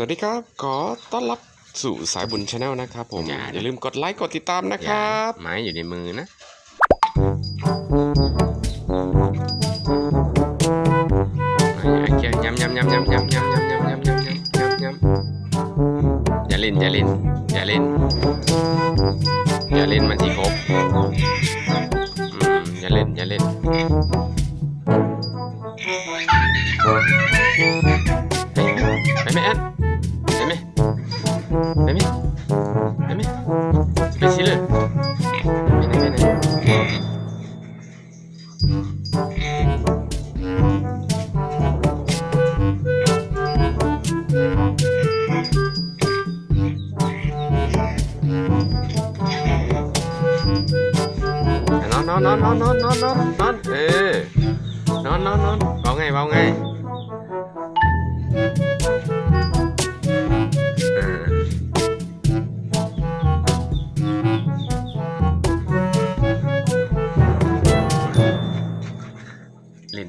สวัสดีครับ ขอต้อนรับสู่สายบุญชาแนลนะครับผม อย่า อย่าลืมกดไลค์กดติดตามนะครับ ไม้อยู่ในมือนะยำยำยำยำยำยำยำยำยำยำยำยำยำยำอย่าเล่นอย่าเล่นอย่าเล่นอย่าเล่นมันที่ครบอืมอย่าเล่นอย่าเล่นไปไหมแอน 배시를 매네 매네 nó nó nó nó nó nó nó. Ê. Nó nó nó. Vào ngay vào ngay.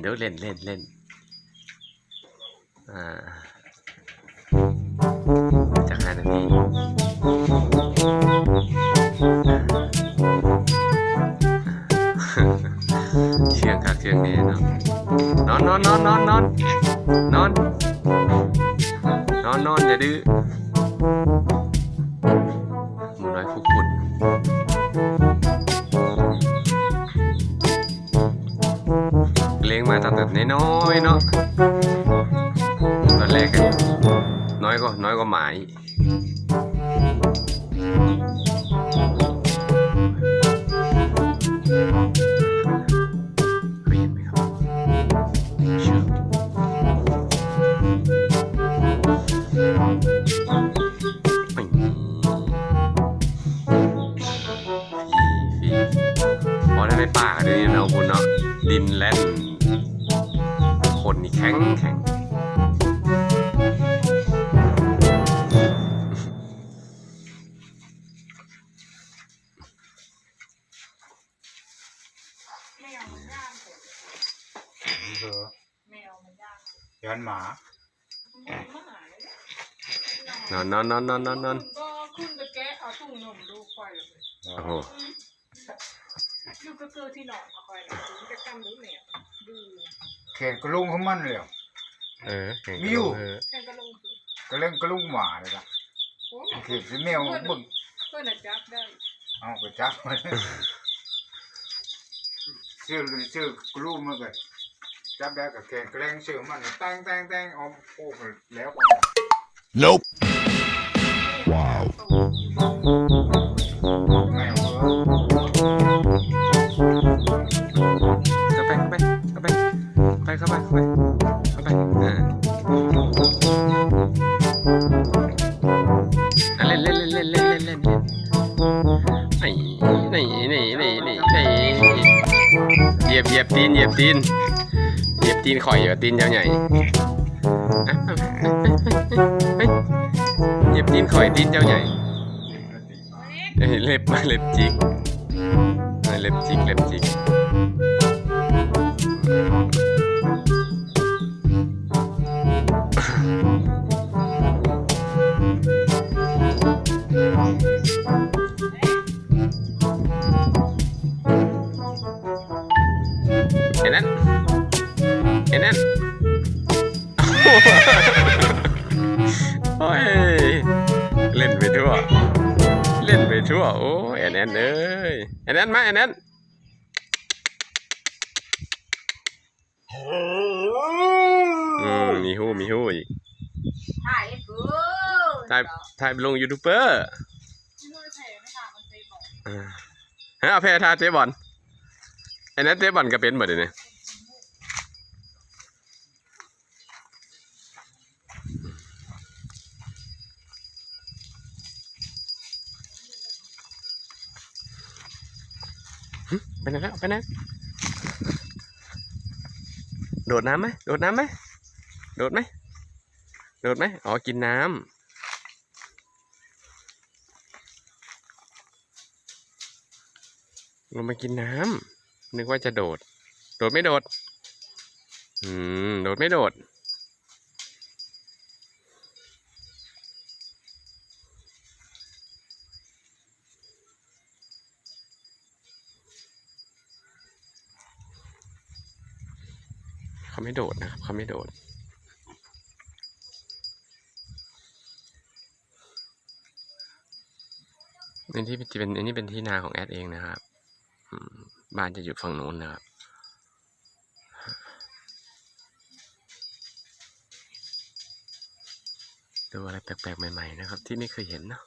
เล่นเดี๋ยวเล่นเล่นเล่นอ่าจากห้านาทีเชื่องคักเชื่องแน่เนาะนอนนอนนอนนอนนอนนอนนอนนอนอย่าดื้อ เอาแต่น้อยๆเนาะตอนแรกก็น้อยก็น้อยก็หมาอีกเคยเย่างย้อนหมามันมาหาเลยนอนนอนนอนนอนนอนนอนก็ขึ้นไปแกะเอาตุ้งนมลูกควายเลยโอ้โหลูกก็เกิดที่หนอนเอาควายเลยถึงจะกำรู้เนี่ยดูเขตกระลุงของมันเลยเออเก่งมีอยู่เออแค่ก็ลงถึงก็เล่นกระลุงหมาเลยล่ะโอ้เขตสิแมวบึ้งเพื่อนน่ะจับได้เอาไปจับมัน ชื่อชื่อกระลุงมันก็ จับได้กับเขตกระเลงชื่อมันแตงแตงแตงเอาโอ้แล้วก็ Nope. ว้าวแมวเออเข้าไปเข้าไปเข้าไปไปเข้าไปเข้าไปเข้าไปเอออะเล่นเล่นเล่นเล่นเล่นเล่นเล่นไอ้นี่นี่นี่นี่นี่เหยียบเหยียบตีนเหยียบตีนเหยียบตีน ข่อยเหรอตีนยาวใหญ่เฮ้ยเหยียบตีนข่อยตีนยาวใหญ่เล็บมาเล็บจิกเออเล็บจิกเล็บจิก โอ้ย เล่นไปทั่ว เล่นไปทั่ว โอ้ยแอนแอนเอ้ยแอนแอนมาแอนแอนอืมมีหู้มีหู้อีกถ่ายกูถ่ายถ่ายไปลงยูทูบเบอร์ไม่รู้จะแผ่ไม่ถามมันเต็มหรอกอ่าฮะเอาแพ้ทาเจ๊บอลไอ้นั้นเจ๊บอลก็เป็นหมดเลยเนี่ย ไปไหนแล้วไปไหนโดดน้ำไหมโดดน้ำไหมโดดไหมโดดไหมอ๋อ กินน้ำลงมากินน้ำนึกว่าจะโดด โดดไม่โดด อืม โดดไม่โดด เขาไม่โดดนะครับ เขาไม่โดดอันที่เป็นอันนี้เป็นที่นาของแอดเองนะครับบ้านจะอยู่ฝั่งนู้นนะครับดูอะไรแปลกๆใหม่ ๆ นะครับ ที่ไม่เคยเห็นเนาะ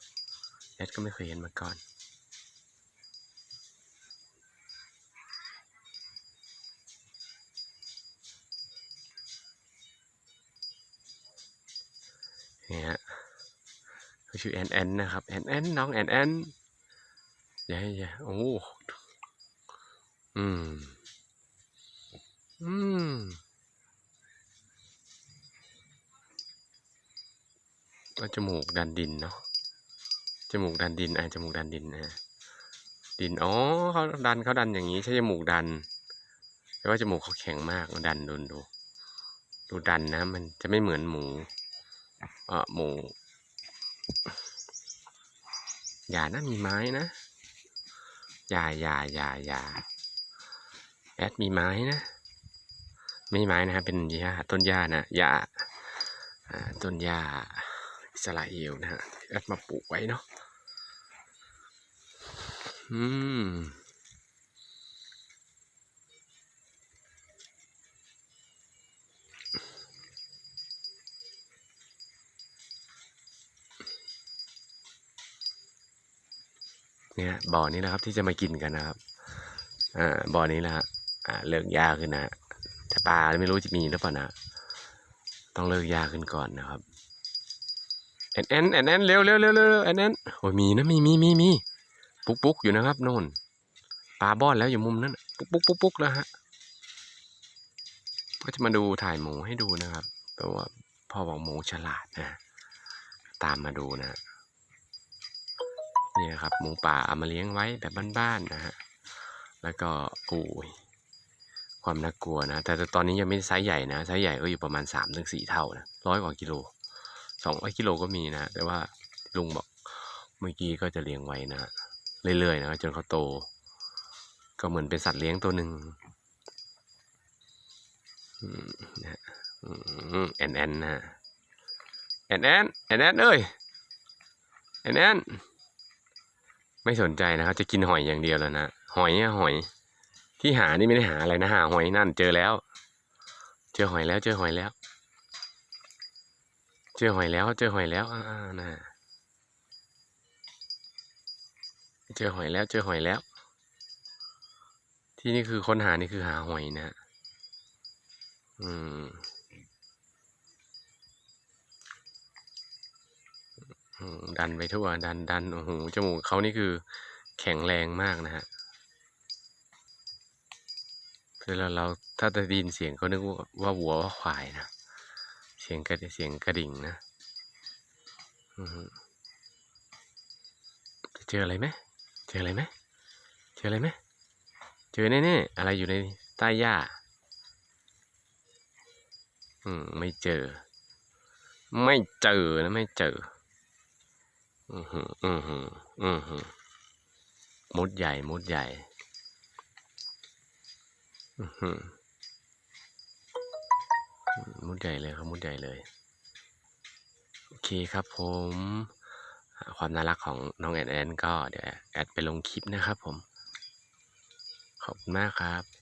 แอดก็ไม่เคยเห็นมาก่อน นี่ยฮะเขาชื่อแอนแอนนะครับแอนแอนน้องแอนแอนอย่าให้อย่าโอ้อืมอืมก็จมูกดันดินเนาะจมูกดันดินไอจมูกดันดินนะดินอ๋อเขาดันเขาดันอย่างนี้ใช่จมูกดันแต่ว่าจมูกเขาแข็งมากดันดูดูดูดันนะ มันจะไม่เหมือนหมู หมูอย่านะมีไม้นะอย่าอย่าอย่าอย่าแอดมีไม้นะไม่ไม้นะครับเป็นหญ้าต้นหญ้านะหญ้าอ่าต้นหญ้าอิสราเอลนะฮะแอดมาปลูกไว้เนาะอืม เนี่ยบ่อนี้นะครับที่จะมากินกันนะครับ อ่าบ่อนี้นะฮะอ่าเลิกยาขึ้นนะแต่ปลาไม่รู้จะมีหรือเปล่านะต้องเลิกยาขึ้นก่อนนะครับแอนแอนแอนแอนเร็วเร็วเร็วเร็วแอนแอนโอ้ยมีนะมีมีมีมีปุ๊กปุ๊กอยู่นะครับโน่นปลาบ้อนแล้วอยู่มุมนั้นปุ๊กปุ๊กปุ๊กปุ๊กแล้วฮะก็จะมาดูถ่ายหมูให้ดูนะครับแปลว่าพ่อบอกหมูฉลาดนะ ตามมาดูนะ นี่นะครับหมูป่าเอามาเลี้ยงไว้แบบบ้านๆนะฮะแล้วก็โอ้ยความน่ากลัวนะ แต่ตอนนี้ยังไม่ไซส์ใหญ่นะไซส์ใหญ่ก็อยู่ประมาณสามถึงสี่เท่านะร้อยกว่ากิโลสองร้อยกิโลก็มีนะ แต่ว่าลุงบอกเมื่อกี้ก็จะเลี้ยงไว้นะเรื่อยๆนะจนเขาโต ก็เหมือนเป็นสัตว์เลี้ยงตัวหนึ่งนะฮะอืมแอนแอนนะแอนแอนแอนแอนเอ้ยแอนแอน ไม่สนใจนะครับ จะกินหอยอย่างเดียวแล้วนะ หอยอะหอย ที่หานี่ไม่ได้หาอะไรนะหาหอยนั่นเจอแล้ว เจอหอยแล้ว เจอหอยแล้ว เจอหอยแล้วเจอหอยแล้วอ่านะเจอหอยแล้วเจอหอยแล้ว ที่นี่คือค้นหานี่คือหาหอยนะ อืม ดันไปทั่ว ดันดันโอ้โหจมูกเขานี่คือแข็งแรงมากนะฮะคือเราเราถ้าจะได้ยินเสียงก็นึกว่าว่าวัวว่าควายนะเสียงกระเสียงกระดิ่งนะจะเจออะไรไหมเจออะไรไหมเจออะไรไหมเจอแน่ๆอะไรอยู่ในใต้หญ้า อืมไม่เจอ ไม่เจอนะไม่เจอ อือหืออือหืออือหือมุดใหญ่มุดใหญ่ อื้อหือมุดใหญ่เลยครับมุดใหญ่เลย โอเคครับผม ความน่ารักของน้องแอนแอนก็เดี๋ยวแอดไปลงคลิปนะครับผม ขอบคุณมากครับ